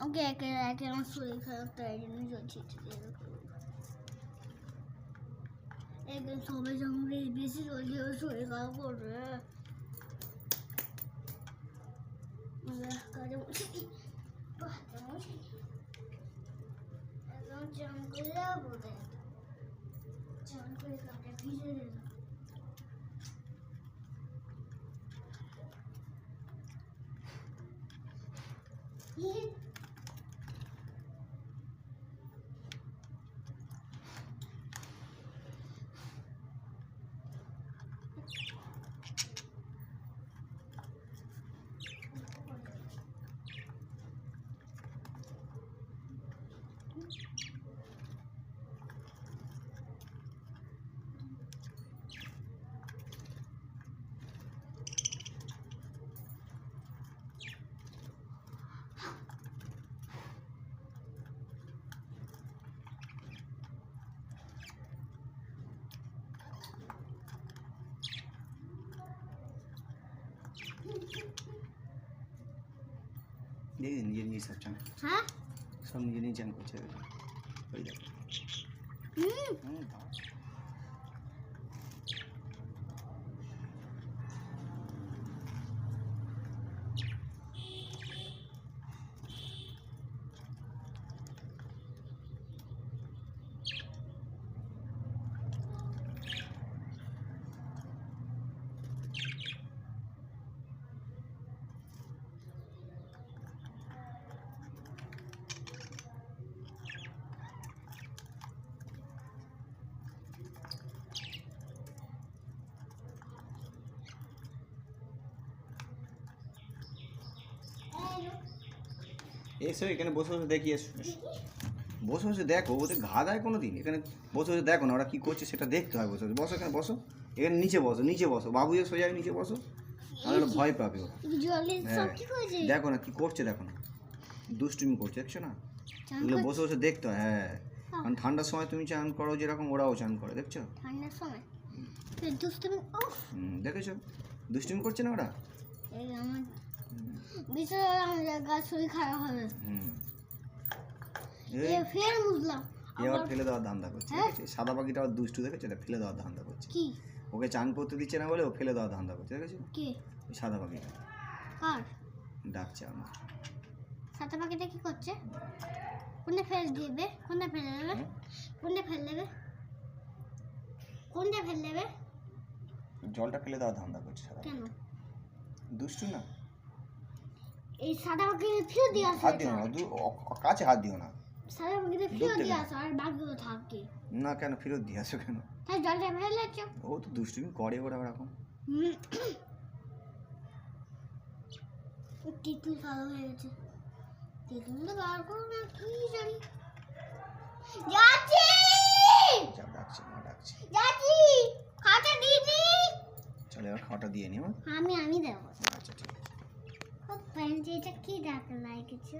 ওকে একে একে আমার শরীর খারাপ তাই জন্য চলছে একদিন সবাই যখন বেশি চলছে ওর শরীর খারাপ করবে কাজে বসে হাতে বসে একদম চান করে বলে চান করে কাপড় ভিজে দিল দেখি নিজে নিজে সব চান হ্যাঁ সব নিজে নিজে চান করছে দেখো। ওই দেখো হুম হুম, দাও। এসো এখানে বসে বসে দেখি এসো এসো। বসে বসে দেখো ওদের ঘা দেয় কোনো দিন এখানে বসে বসে দেখো না ওরা কী করছে সেটা দেখতে হয় বসে বসে। বসো এখানে বসো। এখানে নিচে বসো নিচে বসো। বাবু যে সোজা নিচে বসো। তাহলে ভয় পাবে ও হ্যাঁ। দেখো না কি করছে দেখো না। দুষ্টুমি করছে দেখছ না? এগুলো বসে বসে দেখতে হয় হ্যাঁ। কারণ ঠান্ডার সময় তুমি চান করো যেরকম ওরাও চান করে দেখছ? ঠান্ডার সময়? দুষ্টুমি দেখেছ? দুষ্টুমি করছে না ওরা? এই আমার বিশাল আমার গা শরীর খারাপ হবে ফের বুঝলাম। এ আবার আবার ফেলে দেওয়ার ধান্দা করছে হ্যাঁ? সাদা পাখিটা আবার দুষ্টু দেখেছ এটা ফেলে দেওয়ার ধান্দা করছে। কি? ওকে চান করতে দিচ্ছে না বলে ও ফেলে দেওয়ার ধান্দা করছে দেখেছ কে? ওই সাদা পাখিটা। কার? ডাকছে আমার। সাদা পাখিটা কি করছে? কোনটা ফেলে দিবে? কোনটা ফেলে দেবে? কোনটা ফেলে দেবে? কোনটা ফেলে দেবে? জলটা ফেলে দেওয়ার ধান্দা করছে সাদা কেন? দুষ্টু না? এই সাদা পাখিটা ফেলে দিয়ে আসো হাত দিও না কাছে হাত দিও না। সাদা দূর ফেলে দিয়ে আসো আর বাকিগুলো থাকে। না কেন ফেরত দিয়ে আসো কেন? তাই জলটা ও তো দুষ্টুমি করে ওরা ওরকম। তেঁতুল কালো হয়ে গেছে। তেঁতুলটা বার করো না কি জানি। যাচ্ছি! যা ডাকছে মা ডাকছে। যাচ্ছি! দিদি চলে এবার খাওয়াটা দিয়ে নি আমার আমি আমি দেবো। আচ্ছা ঠিক আছে ও পেন্সিলটা কি ডাক লাগছে